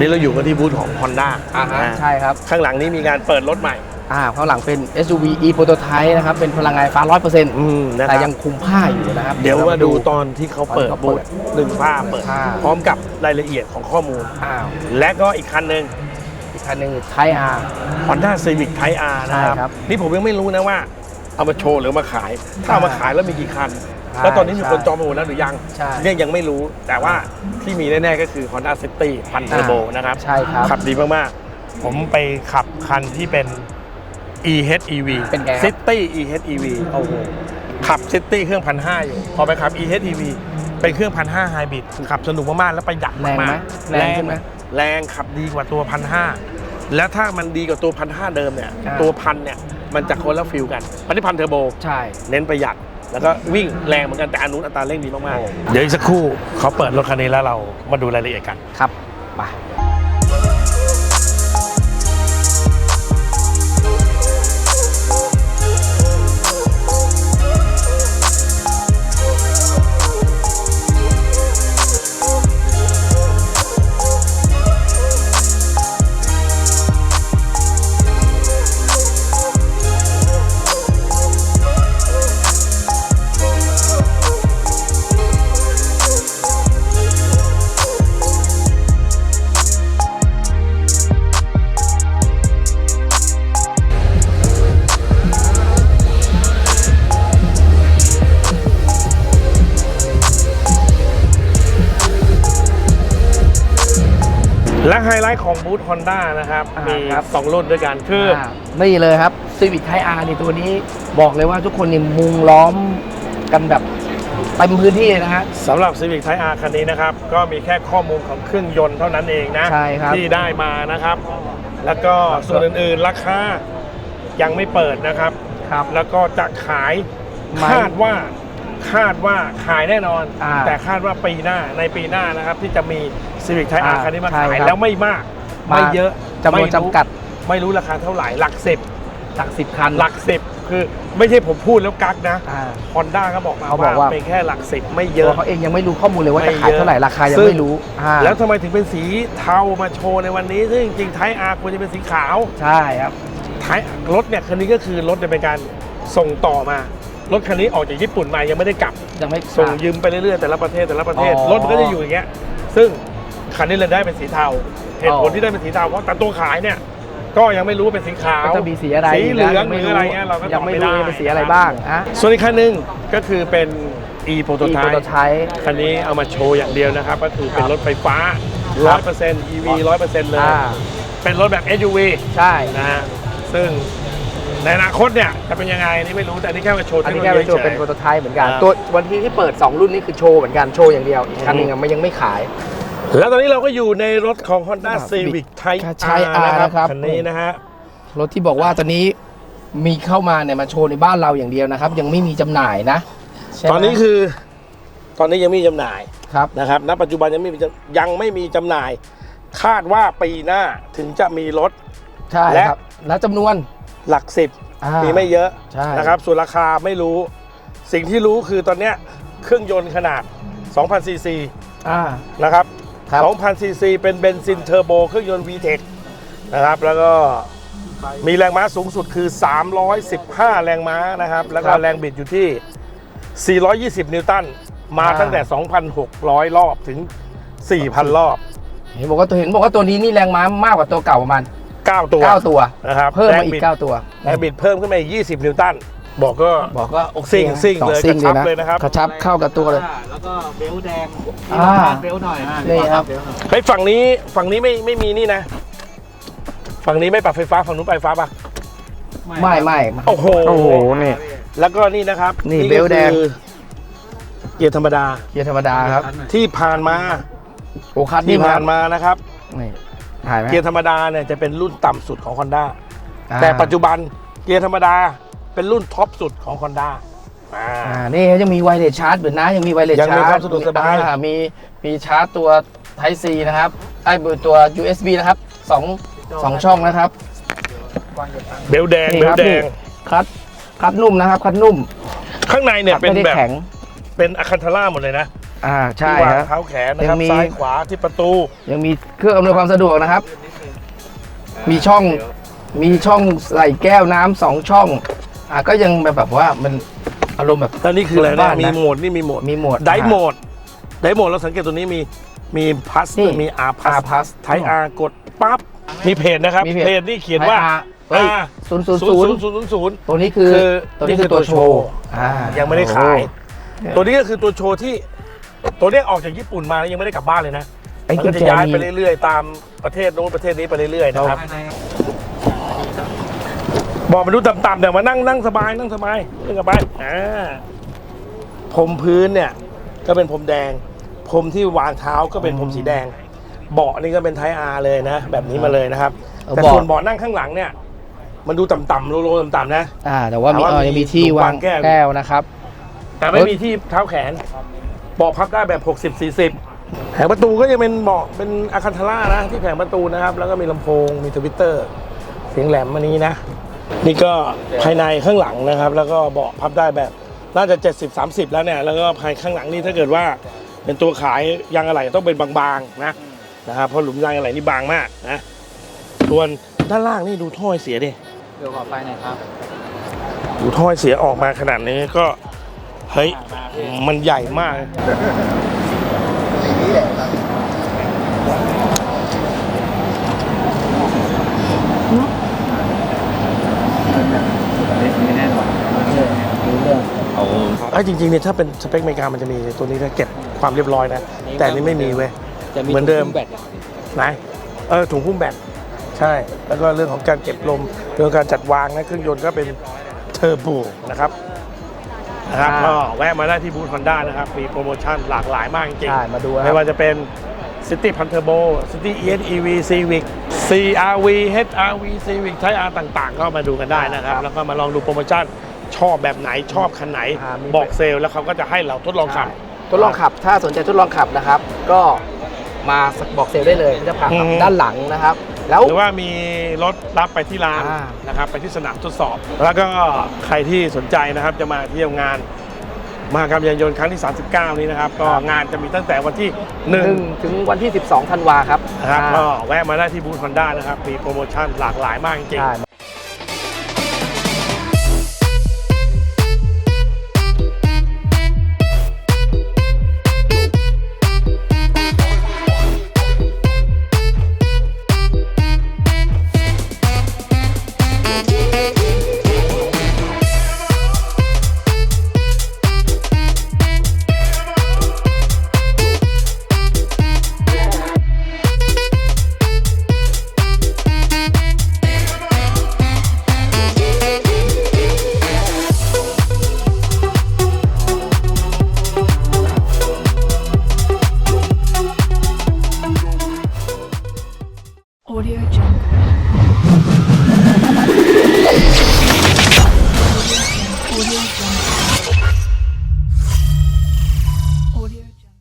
ตอนนี้เราอยู่กันที่บูธของ Honda อ่าฮะอ่าใช่ครับ ข้างหลังนี้มีการเปิดรถใหม่ อ่าข้างหลังเป็น SUV e prototype นะครับ เป็นพลังงานไฟฟ้า 100%อืมนะคแต่รับยังคุมผ้าอยู่นะครับ เดี๋ยวมาดูตอนที่เขาเปิดตอนที่เขาบูเปิธดดึงผ้าเปิด ผ้า พร้อมกับรายละเอียดของข้อมูล อ้าวและก็อีกคันหนึ่ง อีกคันหนึ่ง Type R Honda Civic Type R นะคใช่ครัรับ บ นี่ผมยังไม่รู้นะว่า เอามาโชว์หรือเอามาขาย ถ้าเอามาขายแล้วมีกี่คันใช่ แล้วตอนนี้มีคนใช่จองไปหมดแล้วหรือยังใช่เนี่ยยังไม่รู้แต่ว่าที่มีแน่ๆก็คือ Honda City พันเทอร์โบนะครับใช่ครับขับดีมากๆ ผมไปขับคันที่เป็น EHEV เป็นไงครับ City EHEV โอ้โหขับ City เครื่องพันห้าอยู่ พอไปขับ EHEV เป็นเครื่องพันห้าไฮบริดขับสนุกมากๆ แล้วประหยัดแรงไหมมากแรงขึ้นไหมแรงขับดีกว่าตัวพันห้าแล้วถ้ามันดีกว่าตัวพันห้าเดิมเนี่ยอ่า ตัวพันเนี่ยมันจะคนละฟิลกันอันนี้พันเทอร์โบ ใช่ เน้นประหยัด แล้วก็วิ่งแรงเหมือนกันแต่อันนู้นอัตราเร่งดีมากโอ้ๆเดี๋ยวอีกสักครู่เขาเปิดรถคันนี้แล้วเรามาดูรายละเอียดกัน ครับไป และไฮไลท์ของบูธ Honda นะครับ อ่ามีครับ สองรุ่นด้วยกันคือออ่านี่เลยครับ Civic Type R นี่ตัวนี้บอกเลยว่าทุกคนนี่มุงล้อมกันแบบเต็มพื้นที่เลยนะฮะ สำหรับ Civic Type R คันนี้นะครับ ก็มีแค่ข้อมูลของเครื่องยนต์เท่านั้นเองนะ ใช่ครับที่ได้มานะครับ แล้วก็ส่วนอื่นๆ ราคายังไม่เปิดนะครับ ครับแล้วก็จะขายไม่คาดว่าคาดว่าขายแน่นอน อ่า แต่คาดว่าปีหน้าในปีหน้านะครับที่จะมี Civic Type R อ่าคันนี้มาใช่ขายครับแล้วไม่มากมาไม่เยอะจำนวนไม่รู้จำกัด ไม่รู้ราคาเท่าไหร่หลักสิบหลักสิบคันหลักสิบคือไม่ใช่ผมพูดแล้วกักนะอ่าฮอนด้าเขาบอกมาเขาบอกว่าเป็นแค่หลักสิบไม่เยตัวอะเขาเองยังไม่รู้ข้อมูลเลยว่าจะไม่ขายเยอะเท่าไหร่ราคายังซึ่งไม่รู้อ่าแล้วทำไมถึงเป็นสีเทามาโชว์ในวันนี้ ซึ่งจริงๆไทยอาร์ควรจะเป็นสีขาวใช่ครับไทยรถเนี่ยคันนี้ก็คือรถเนี่ยเป็นการส่งต่อมารถคันนี้ออกจากญี่ปุ่นมายังไม่ได้กลับยังไม่ส่งยืมไปเรื่อยๆแต่ละประเทศแต่ละประเทศอ๋อรถมันก็จะอยู่อย่างเงี้ยซึ่ง คันนี้เลยได้เป็นสีเทาเหตุผลอ๋อที่ได้เป็นสีเทาเพราะแต่ตัวขายเนี่ย ก็ยังไม่รู้ว่าเป็นสีขาวก็จะมีสีอะไรสีเหลืองนะหรืออะไรเงี้ยเราก็ยังตอบไม่ไม่รู้ได้ว่าเป็นสีอะไรบ้างอะส่วนอีกคันหนึ่งก็คือเป็น e อี prototype โปรโตไทป์คันนี้เอามาโชว์อย่างเดียวนะครับ ก็คือเป็นครับรถไฟฟ้าครับ100% EV 100%เลยอ่าเป็นรถแบบ SUV ใช่นะฮะซึ่งในอนาคตเนี่ยจะเป็นยังไงนี่ไม่รู้แต่นี่แค่มาโชว์อันเทคนี้โนแค่โลเป็นยีตัวเป็นเฉโปรยโตไทป์เหมือนกันอ่าตัววันที่ที่เปิด 2 รุ่นนี้คือโชว์เหมือนกันโชว์อย่างเดียวอีกคันหนึงอะมันยังไม่ขาย แล้วตอนนี้เราก็อยู่ในรถของ Honda Civic Type ใช่ R นะ R ครับนะครับ คันนี้นะฮะ รถที่บอกว่าตอนนี้มีเข้ามาเนี่ยมาโชว์ในบ้านเราอย่างเดียวนะครับ ยังไม่มีจำหน่ายนะใช่ไหมตอนนี้คือ ตอนนี้ยังไม่มีจำหน่ายครับ นะครับ ณ ปัจจุบันยังไม่มีจำยังไม่มีจำหน่าย คาดว่าปีหน้าถึงจะมีรถ ใช่และครับ แล้วจำนวนหลักสิบอ่า มีไม่เยอะใช่ นะครับ ส่วนราคาไม่รู้ สิ่งที่รู้คือตอนเนี้ยเครื่องยนต์ขนาด 2,000ซีซีอ่านะครับ ครับ2,000ซีซีเป็นเบนซินเทอร์โบเครื่องยนต์ VTEC นะครับ แล้วก็มีแรงม้าสูงสุดคือ 315 แรงม้านะครับ แล้วก็แรงบิดอยู่ที่ 420 นิวตัน มาตั้งแต่ 2,600 รอบถึง 4,000 รอบ เห็นบอกว่าตัวเห็นบอกว่าตัวนี้นี่แรงม้ามากกว่าตัวเก่าประมาณ 9 ตัว9ตัวนะครับ เพิ่มแรมางอีบิกด9ตัวแรงบิดเพิ่มขึ้นมาอีก 20 นิวตัน บอกก็บอกว่าโอเคซิ่งนะซิ่งสอเลยซิ่งกระชับนะเลยนะครับ กระชับเข้ากับตัวเลย แล้วก็เบลต์แดงอ่าเบลต์หน่อยนี่ครับ เบลต์หน่อยเฮ้ยฝั่งนี้ฝั่งนี้ไม่ไม่มีนี่นะ ฝั่งนี้ไม่ปรับไฟฟ้าฝั่งนู้นปรับไฟฟ้าป่ะไม่ไม่ โอ้โห โอ้โห นี่ แล้วก็นี่นะครับนี่ก็เบลต์แดง คือเกียร์ธรรมดาเกียร์ธรรมดาครับ ที่ผ่านมาโอ้คัดที่นี่ผ่านมานะครับ นี่ถ่ายไหมเกียร์ธรรมดาเนี่ยจะเป็นรุ่นต่ำสุดของ Honda อ่าแต่ปัจจุบันเกียร์ธรรมดา เป็นรุ่นท็อปสุดของ Honda อ่า อ่านี่ยังมีไวเลสชาร์จเหมือนนะยังมีไวเลสยังชามีร์จความสะดวกสบาย อ่มีมีชาร์จตัว Type C นะครับไอ้ตัว USB นะครับสองสองช่องนะครับ เบลต์แดงนี่เบคลรับต์แดงคัดคัดนุ่มนะครับ คัดนุ่มข้างในเนี่ยคัดเป็นไม่ได้แบบแข็ง เป็นอะคันทาร่าหมดเลยนะอ่าใช่ที่วางครับ เท้าแขนนะครับยังมี ซ้ายขวาที่ประตู ยังมีเครื่องอำนวยความสะดวกนะครับ มีช่องมีช่องใส่แก้วน้ำสองช่อง อ่าก็ยังแบบแบบว่ามันอารมณ์แบบแล้วนี่คืออะไรบ้านะนนะมีโหมดนี่มีโหมดมีโหมดไดโหมดไดโหมดเราสังเกตตัวนี้มีมีพัสนี่มีอาร์พั R plus ไทอาร์กดปั๊บมีเพจนะครับมีเพจเพจนี่เขียนว่าเฮ้ย R ศูนย์ศูนย์ศูศูนนย์ย์ศูนย์ศูนย์ศูนย์ ตัวนี้คือคือตัวนี้คือนี่คือตัตัววโชโชว์ว์ อ่ายังไม่ได้ขายโอ้ตัวนี้ก็คือตัวโชว์ที่ ตัวเนี้ยออกจากญี่ปุ่นมาแล้วยังไม่ได้กลับบ้านเลยนะไอ้มันกุก็ญจะแจย้ายไปมีเรื่อยๆ ตามประเทศโน้นประเทศนี้ไปเรื่อยๆนะครับ บอกมาดูต่ำๆแต่มานั่งนั่งสบายนั่งสบายนั่งสบายอ่าพรมพื้นเนี่ย ก็เป็นพรมแดง พรมที่วางเท้าก็เป็นพรมสีแดง เบาะนี่ก็เป็นไทอาร์เลยนะ แบบนี้มาเลยนะครับเอาแต่เบาะ ส่วนเบาะนั่งข้างหลังเนี่ย มันดูต่ำๆโลๆต่ำๆนะ อ่า แต่ว่ามีแต่ว่าเออมียังมีที่วาวางงแก้ว แก้วนะครับ แต่ไม่มีที่เท้าแขนเบาะพับได้แบบ 60 40 แผงประตูก็จะเป็นเบาะเป็นอาคันทาร่านะ ที่แผงประตูนะครับ แล้วก็มีลำโพงมีทวิตเตอร์ เสียงแหลมอันนี้นะ นี่ก็ภายในข้างหลังนะครับ แล้วก็เบาะพับได้แบบน่าจะ 70 30 แล้วเนี่ยแล้วก็ภายข้างหลังนี่ถ้าเกิดว่าเป็นตัวขายยางอะไหล่ต้องเป็นบางๆนะนะครับเพราะหลุมยางอะไหล่นี่บางมากนะส่วนด้านล่างนี่ดูถ้อยเสียดิเดี๋ยวขอไปหน่อยครับดูถ้อยเสียออกมาขนาดนี้ก็เฮ้ยมันใหญ่มาก ไม่แน่นอน รู้ เรื่องเอาไอ้ยจริงๆเนี่ยถ้าเป็นสเปคอเมริกามันจะมีตัวนี้นะเก็บความเรียบร้อยนะ แต่อันนี้ไม่มีเว้ย จะมีเหมือนเดิม ถุงแบตไหนเออถุงหุ้มแบตใช่ แล้วก็เรื่องของการเก็บลมเรื่องการจัดวางนะเครื่องยนต์ก็เป็นเทอร์โบนะครับนะครับก็แวะมาได้ที่บูธฮอนด้านะครับ มีโปรโมชั่นหลากหลายมากจริงใช่ มาดูๆนะคไม่รับว่าจะเป็น City p a n t u r b o City ES EV Civic CRV HRV Civic Type R ต่างๆ ก็มาดูกันได้นะครับ แล้วก็มาลองดูโปรโมชั่น ชอบแบบไหนชอบคันไหน อ่ามี บอกเซลล์แล้วเขาก็จะให้เราทดลองขับทดลองขับ ถ้าสนใจทดลองขับนะครับ ก็มาบอกเซลลได้เลยจะพาขับอือฮึด้านหลังนะครับ แล้ว หรือว่ามีรถรับไปที่ร้านอ่า นะครับไปที่สนามทดสอบ แล้วก็ใครที่สนใจนะครับจะมาเที่ยวงานมหากรรมยานยนต์ครั้งที่ 39 นี้นะครับ ก็งานจะมีตั้งแต่วันที่หนึ่ง 1ถึงวันที่ 12ธันวาครับนะครับอ่าก็แวะมาได้ที่บูธฮอนด้านะครับ มีโปรโมชั่นหลากหลายมากจริงใช่ Audio